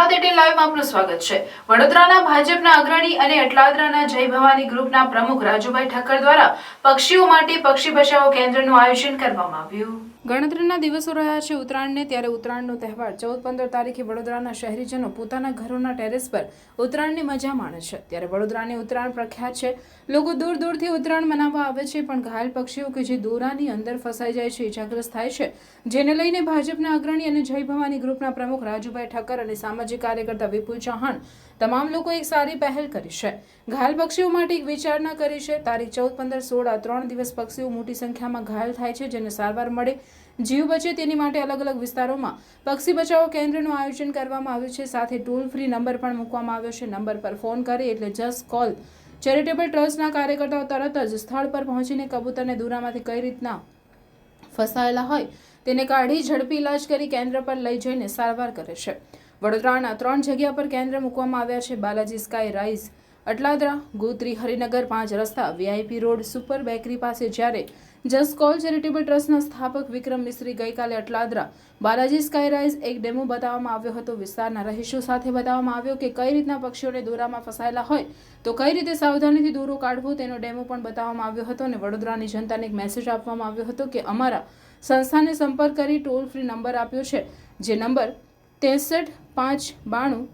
Gujarat eighteen લાઈવમાં છે. વડોદરાના ભાજપના અગ્રણી અને અટલાદરાના જય ગ્રુપના પ્રમુખ રાજુભાઈ ઠક્કર દ્વારા પક્ષીઓ માટે પક્ષી બચાવો કેન્દ્રનું આયોજન કરવામાં આવ્યું. ગણતરીના દિવસો રહ્યા છે ઉત્તરાયણને, ત્યારે ઉત્તરાયણનો તહેવાર ચૌદ પંદર તારીખે વડોદરાના શહેરીજનો પોતાના ઘરોના ટેરેસ પર ઉત્તરાયણની મજા માણે છે. ત્યારે વડોદરાની ઉત્તરાયણ પ્રખ્યાત છે. લોકો દૂર દૂરથી ઉત્તરાયણ મનાવવા આવે છે, પણ ઘાયલ પક્ષીઓ કે જે દોરાની અંદર ફસાઈ જાય છે, ઇજાગ્રસ્ત થાય છે. જેને લઈને ભાજપના અગ્રણી અને જય ભવાની ગ્રુપના પ્રમુખ રાજુભાઈ ઠક્કર અને સામાજિક કાર્યકર્તા વિપુલ ચૌહાણ તમામ લોકો એક સારી પહેલ કરી છે. ઘાયલ પક્ષીઓ માટે એક વિચારણા કરી છે. તારીખ ચૌદ પંદર સોળ આ ત્રણ દિવસ પક્ષીઓ મોટી સંખ્યામાં ઘાયલ થાય છે, જેને સારવાર મળે જીવ બચે તેની માટે અલગ અલગ વિસ્તારોમાં પક્ષી બચાવો કેન્દ્રનું આયોજન કરવામાં આવ્યું છે. સાથે ટોલ ફ્રી નંબર પણ મૂકવામાં આવ્યો છે. નંબર પર ફોન કરે એટલે જસ્ટ કોલ. ચેરિટેબલ ટ્રસ્ટના કાર્યકર્તાઓ તરત જ સ્થળ પર પહોંચીને કબૂતરને દૂરામાંથી કઈ રીતના ફસાયેલા હોય તેને કાઢી ઝડપી ઇલાજ કરી કેન્દ્ર પર લઈ જઈને સારવાર કરે છે. વડોદરાના ત્રણ જગ્યા પર કેન્દ્ર મૂકવામાં આવ્યા છે. બાલાજી સ્કાય રાઇઝ અટલાદરા, ગોત્રી, હરિનગર પાંચ રસ્તા, વીઆઈપી રોડ, સુપર બેકરી પાસે જ્યારે જસ્ટ કોલ ચેરિટેબલ ટ્રસ્ટના સ્થાપક વિક્રમ મિશ્રી ગઈકાલે અટલાદરા, બાલાજી સ્કાયરાઇઝ એક ડેમો બતાવવામાં આવ્યો હતો. વિસ્તારના રહીશો સાથે બતાવવામાં આવ્યો કે કઈ રીતના પક્ષીઓને દોરામાં ફસાયેલા હોય, તો કઈ રીતે સાવધાનીથી દોરો કાઢવો તેનો ડેમો પણ બતાવવામાં આવ્યો હતો અને વડોદરાની જનતાને એક મેસેજ આપવામાં આવ્યો હતો કે અમારા સંસ્થાને સંપર્ક કરી ટોલ ફ્રી નંબર આપ્યો છે, જે નંબર ત્રેસઠ પાંચ, બાણું,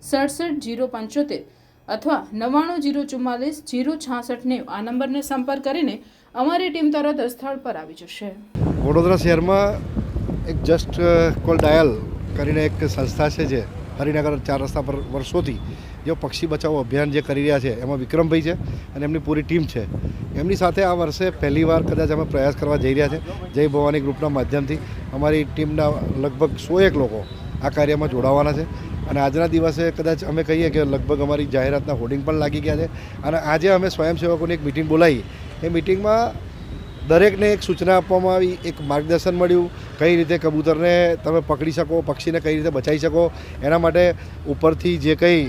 સડસઠ, જીરો પંચોતેર અથવા નવ્વાણું, જીરો ચુમ્માલીસ, જીરો છાસઠ નેવ આ નંબરને સંપર્ક કરીને અમારી ટીમ તરત સ્થળ પર આવી જશે. વડોદરા શહેરમાં એક જસ્ટ કોલ ડાયલ કરીને એક સંસ્થા છે જે હરિનગર ચાર રસ્તા પર વર્ષોથી જે પક્ષી બચાવો અભિયાન જે કરી રહ્યા છે, એમાં વિક્રમભાઈ છે અને એમની પૂરી ટીમ છે. એમની સાથે આ વર્ષે પહેલીવાર કદાચ અમે પ્રયાસ કરવા જઈ રહ્યા છે. જય ભવાની ગ્રુપના માધ્યમથી અમારી ટીમના લગભગ સો એક લોકો આ કાર્યમાં જોડાવાના છે. અને આજના દિવસે કદાચ અમે કહીએ કે લગભગ અમારી જાહેરાતના હોર્ડિંગ પણ લાગી ગયા છે. અને આજે અમે સ્વયંસેવકોની એક મિટિંગ બોલાવી એ મિટિંગમાં દરેકને એક સૂચના આપવામાં આવી, એક માર્ગદર્શન મળ્યું, કઈ રીતે કબૂતરને તમે પકડી શકો, પક્ષીને કઈ રીતે બચાવી શકો. એના માટે ઉપરથી જે કંઈ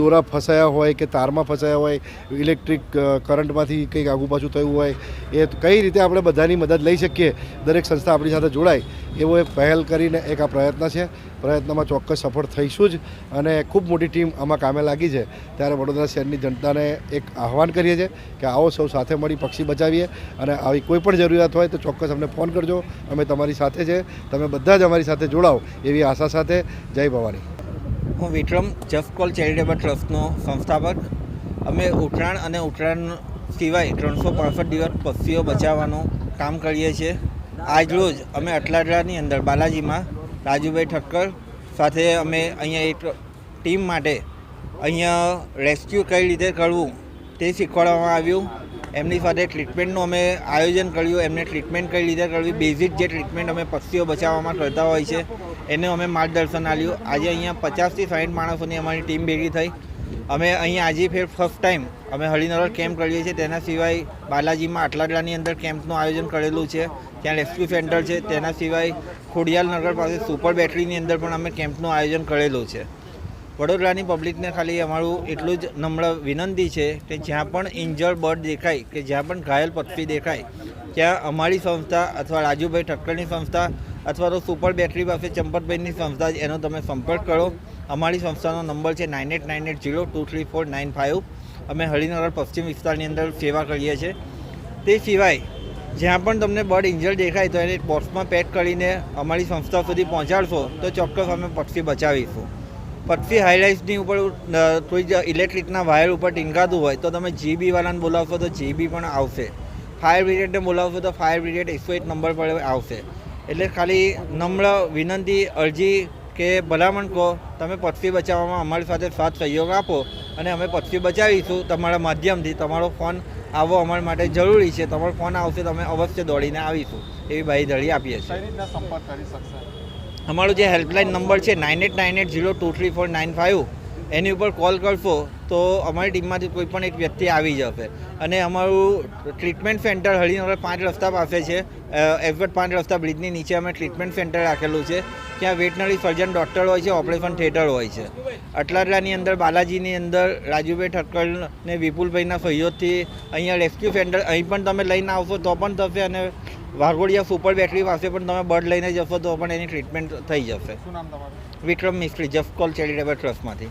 દોરા ફસાયા હોય કે તારમાં ફસાયા હોય ઇલેક્ટ્રિક કરંટમાંથી કંઈક આગુ પાછું થયું હોય, એ કઈ રીતે આપણે બધાની મદદ લઈ શકીએ? દરેક સંસ્થા આપણી સાથે જોડાય. એવો એક પહેલ કરીને એક આ પ્રયત્ન છે. પ્રયત્નમાં ચોક્કસ સફળ થઈશું જ અને ખૂબ મોટી ટીમ આમાં કામે લાગી છે. ત્યારે વડોદરા શહેરની જનતાને એક આહવાન કરીએ છીએ કે આવો સૌ સાથે મળી પક્ષી બચાવીએ અને આવી કોઈ પણ જરૂરિયાત હોય તો ચોક્કસ અમને ફોન કરજો. અમે તમારી સાથે છે. તમે બધા જ અમારી સાથે જોડાઓ એવી આશા સાથે જય ભવાની. હું વિક્રમ જસ્ટ કોલ ચેરિટેબલ ટ્રસ્ટનો સંસ્થાપક. અમે ઉત્તરાયણ અને ઉત્તરાયણ સિવાય ત્રણસો પાંસઠ દિવસ પક્ષીઓ બચાવવાનું કામ કરીએ છીએ. આજ રોજ અમે અટલાદરાની અંદર બાલાજીમાં રાજુભાઈ ઠક્કર સાથે અમે અહીંયા એક ટીમ માટે અહીંયા રેસ્ક્યુ કઈ રીતે કરવું તે શીખવાડવામાં આવ્યું. એમની સાથે ટ્રીટમેન્ટનું અમે આયોજન કર્યું, એમને ટ્રીટમેન્ટ કઈ રીતે કરવી બેઝિક જે ટ્રીટમેન્ટ અમે પક્ષીઓ બચાવવામાં કરતા હોય છે, એને અમે માર્ગદર્શન આપ્યું. આજે અહીંયા પચાસથી સાઠ માણસોની અમારી ટીમ ભેગી થઈ. અમે અહીંયા આજે ફેર ફર્સ્ટ ટાઈમ અમે હરિનગર કેમ્પ કરીએ છીએ. તેના સિવાય બાલાજીમાં આટલાદરાની અંદર કેમ્પનું આયોજન કરેલું છે. ત્યાં રેસ્ક્યુ સેન્ટર છે. તેના સિવાય ખોડિયાલ નગર પાસે સુપર બેટરીની અંદર પણ અમે કેમ્પનું આયોજન કરેલું છે. વડોદરાની પબ્લિકને ખાલી અમારું એટલું જ નમ્ર વિનંતી છે કે જ્યાં પણ ઇન્જર્ડ બર્ડ દેખાય કે જ્યાં પણ ઘાયલ પક્ષી દેખાય, ત્યાં અમારી સંસ્થા અથવા રાજુભાઈ ઠક્કરની સંસ્થા અથવા તો સુપર બેટરી પાસે ચંપતભાઈની સંસ્થા એનો તમે સંપર્ક કરો. અમારી સંસ્થાનો નંબર છે nine eight nine eight zero two three four nine five. અમે હરિનગર પશ્ચિમ વિસ્તારની અંદર સેવા કરીએ છીએ. તે સિવાય, જ્યાં પણ તમને બર્ડ ઇન્જર દેખાય તો એને બોક્સમાં પેક કરીને અમારી સંસ્થા સુધી પહોંચાડશો તો ચોક્કસ અમે પક્ષી બચાવીશું. પક્ષી હાઈલાઇટ્સની ઉપર કોઈ ઇલેક્ટ્રિકના વાયર ઉપર ટીંકાતું હોય તો તમે જીબી વાળાને બોલાવશો તો જીબી પણ આવશે. ફાયર બ્રિગેડને બોલાવશો તો ફાયર બ્રિગેડ એકસો એક નંબર પર આવશે. એટલે ખાલી નમ્ર વિનંતી, અરજી કે ભલામણ કહો, તમે પક્ષી બચાવવામાં અમારી સાથે સાથ સહયોગ આપો અને અમે પક્ષી બચાવીશું તમારા માધ્યમથી. તમારો ફોન આવવો અમારા માટે જરૂરી છે. તમારો ફોન આવશે તો અમે અવશ્ય દોડીને આવીશું. એવી બાહીધરી આપીએ છીએ. અમારો જે હેલ્પલાઇન નંબર છે nine eight nine eight zero two three four nine five એની ઉપર કોલ કરશો તો અમારી ટીમમાંથી કોઈ પણ એક વ્યક્તિ આવી જશે. અને અમારું ટ્રીટમેન્ટ સેન્ટર હરિનગર પાંચ રસ્તા પાસે છે. એફવેટ પાંચ રસ્તા બ્રિજની નીચે અમે ટ્રીટમેન્ટ સેન્ટર રાખેલું છે. ત્યાં વેટનરી સર્જન ડૉક્ટર હોય છે ઓપરેશન થિયેટર હોય છે. અટલાદરાની અંદર, બાલાજીની અંદર, રાજુભાઈ ઠક્કર ને વિપુલભાઈના સહયોગથી અહીંયા રેસ્ક્યુ સેન્ટર અહીં પણ તમે લઈને આવશો તો પણ થશે અને વાઘોડિયા સુપર બેટરી પાસે પણ તમે બર્ડ લઈને જશો તો પણ એની ટ્રીટમેન્ટ થઈ જશે. શું નામ તમારું? Vikram Mistry just call charitable ટ્રસ્ટમાંથી.